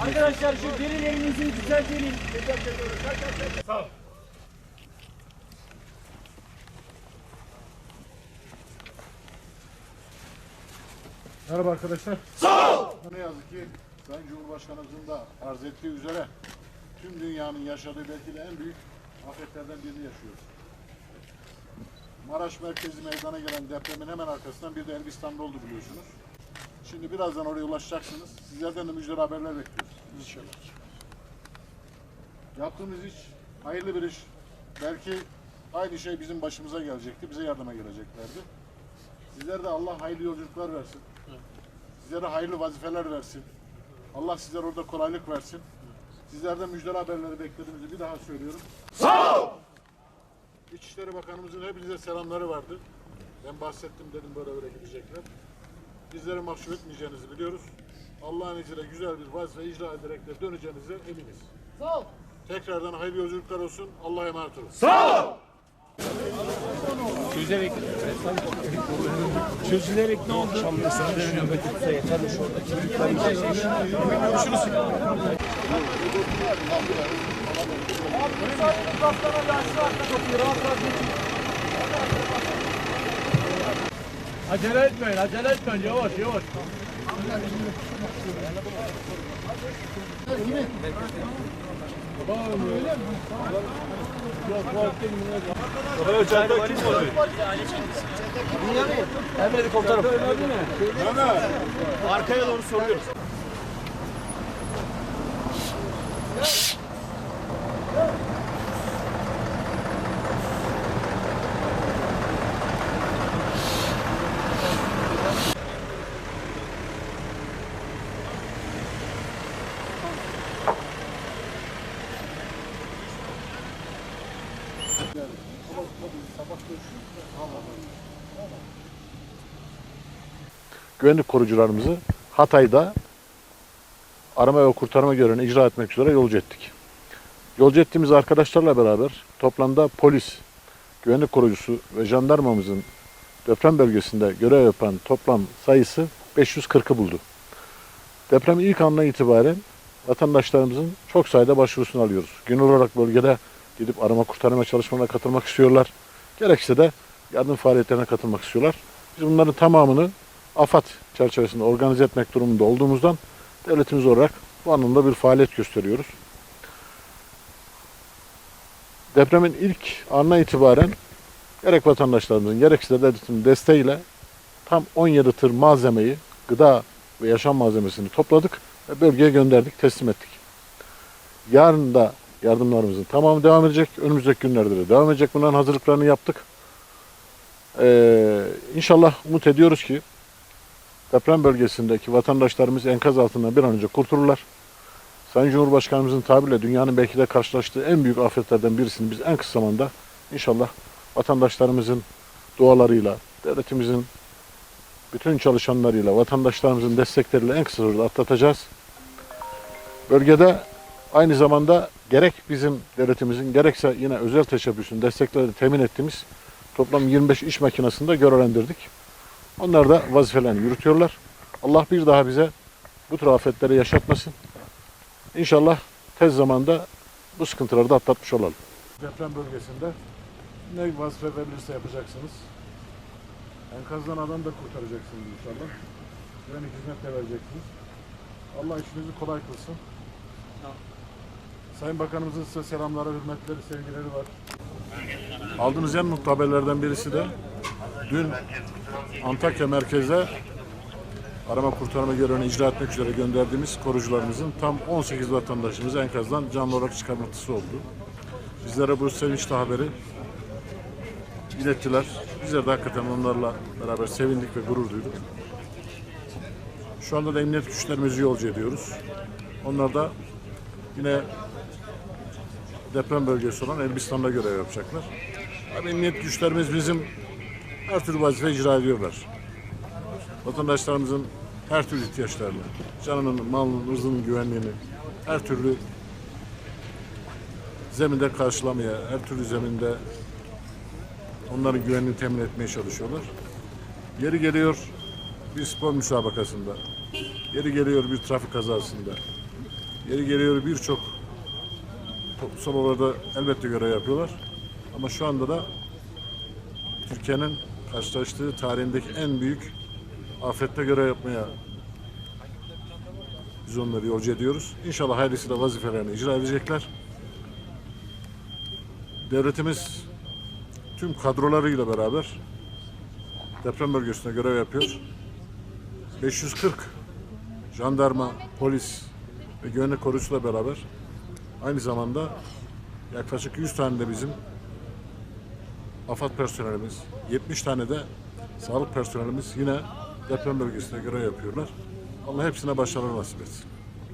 Arkadaşlar şu derilerinizi düzeltelim. Merhaba arkadaşlar. Sağ ol. Ne yazık ki Sayın Cumhurbaşkanımızın da arz ettiği üzere tüm dünyanın yaşadığı belki de en büyük afetlerden birini yaşıyoruz. Maraş merkezi meydana gelen depremin hemen arkasından bir de Elbistan'da oldu biliyorsunuz. Şimdi birazdan oraya ulaşacaksınız. Sizlerden de müjdeli haberler bekliyoruz. İnşallah. Yaptığımız iş hayırlı bir iş. Belki aynı şey bizim başımıza gelecekti. Bize yardıma geleceklerdi. Sizlere de Allah hayırlı yolculuklar versin. Sizlere hayırlı vazifeler versin. Allah sizlere orada kolaylık versin. Sizlerden müjdeli haberleri beklediğimizi bir daha söylüyorum. Sağ ol! İçişleri Bakanımızın hepinize selamları vardı. Ben bahsettim dedim böyle böyle gidecekler. Bizleri mahcup etmeyeceğinizi biliyoruz. Allah'ın izniyle güzel bir vazife icra ederek de döneceğinize eminiz. Sağ ol. Tekrardan hayırlı yolculuklar olsun. Allah'a emanet olun. Çözülerek ne oldu? Acele etmeyin, acele etmeyin. Yavaş, yavaş. Emredin komutanım. Arkaya doğru soruyoruz. Güvenlik korucularımızı Hatay'da arama ve kurtarma görevini icra etmek üzere yolcu ettik. Yolcu ettiğimiz arkadaşlarla beraber toplamda polis, güvenlik korucusu ve jandarmamızın deprem bölgesinde görev yapan toplam sayısı 540'ı buldu. Deprem ilk andan itibaren vatandaşlarımızın çok sayıda başvurusunu alıyoruz. Gün olarak bölgede gidip arama kurtarma çalışmalarına katılmak istiyorlar. Gerekse de yardım faaliyetlerine katılmak istiyorlar. Biz bunların tamamını AFAD çerçevesinde organize etmek durumunda olduğumuzdan devletimiz olarak bu anlamda bir faaliyet gösteriyoruz. Depremin ilk anına itibaren gerek vatandaşlarımızın gerekse de devletin desteğiyle tam 17 tır malzemeyi, gıda ve yaşam malzemesini topladık ve bölgeye gönderdik, teslim ettik. Yarın da yardımlarımızın tamamı devam edecek. Önümüzdeki günlerde de devam edecek. Bunların hazırlıklarını yaptık. Ee, inşallah umut ediyoruz ki deprem bölgesindeki vatandaşlarımız enkaz altından bir an önce kurtulurlar. Sayın Cumhurbaşkanımızın tabiriyle dünyanın belki de karşılaştığı en büyük afetlerden birisini biz en kısa zamanda inşallah vatandaşlarımızın dualarıyla, devletimizin bütün çalışanlarıyla, vatandaşlarımızın destekleriyle en kısa sürede atlatacağız. Bölgede aynı zamanda gerek bizim devletimizin gerekse yine özel teşebbüsün destekleri temin ettiğimiz toplam 25 iş makinesini de görevlendirdik. Onlar da vazifelerini yürütüyorlar. Allah bir daha bize bu tür afetleri yaşatmasın. İnşallah tez zamanda bu sıkıntıları da atlatmış olalım. Deprem bölgesinde ne vazife verilirse yapacaksınız. Enkazdan adam da kurtaracaksınız inşallah. Güvenlik hizmet de vereceksiniz. Allah işinizi kolay kılsın. Sayın Bakanımızın size selamları, hürmetleri, sevgileri var. Aldığınız en mutlu haberlerden birisi de dün Antakya merkeze arama kurtarma görevini icra etmek üzere gönderdiğimiz korucularımızın tam 18 vatandaşımızı enkazdan canlı olarak çıkarması oldu. Bizlere bu sevinçli haberi ilettiler. Bizler de hakikaten onlarla beraber sevindik ve gurur duyduk. Şu anda da emniyet güçlerimizi yolcu ediyoruz. Onlar da yine deprem bölgesi olan Elbistan'da görev yapacaklar. Tabii emniyet güçlerimiz bizim her türlü vazife icra ediyorlar. Vatandaşlarımızın her türlü ihtiyaçlarını, canının, malının, ırzının güvenliğini her türlü zeminde karşılamaya, her türlü zeminde onların güvenliğini temin etmeye çalışıyorlar. Yeri geliyor bir spor müsabakasında, yeri geliyor bir trafik kazasında, Yeri geliyor birçok toplumsal olarak elbette görev yapıyorlar. Ama şu anda da Türkiye'nin karşılaştığı tarihindeki en büyük afette görev yapmaya biz onları yolcu ediyoruz. İnşallah hayırlısıyla vazifelerini icra edecekler. Devletimiz tüm kadrolarıyla beraber deprem bölgesinde görev yapıyor. 540 jandarma, polis ve güvenlik koruyucuyla beraber aynı zamanda yaklaşık 100 tane de bizim AFAD personelimiz, 70 tane de sağlık personelimiz yine deprem bölgesinde görev yapıyorlar. Allah hepsine başarılar nasip etsin.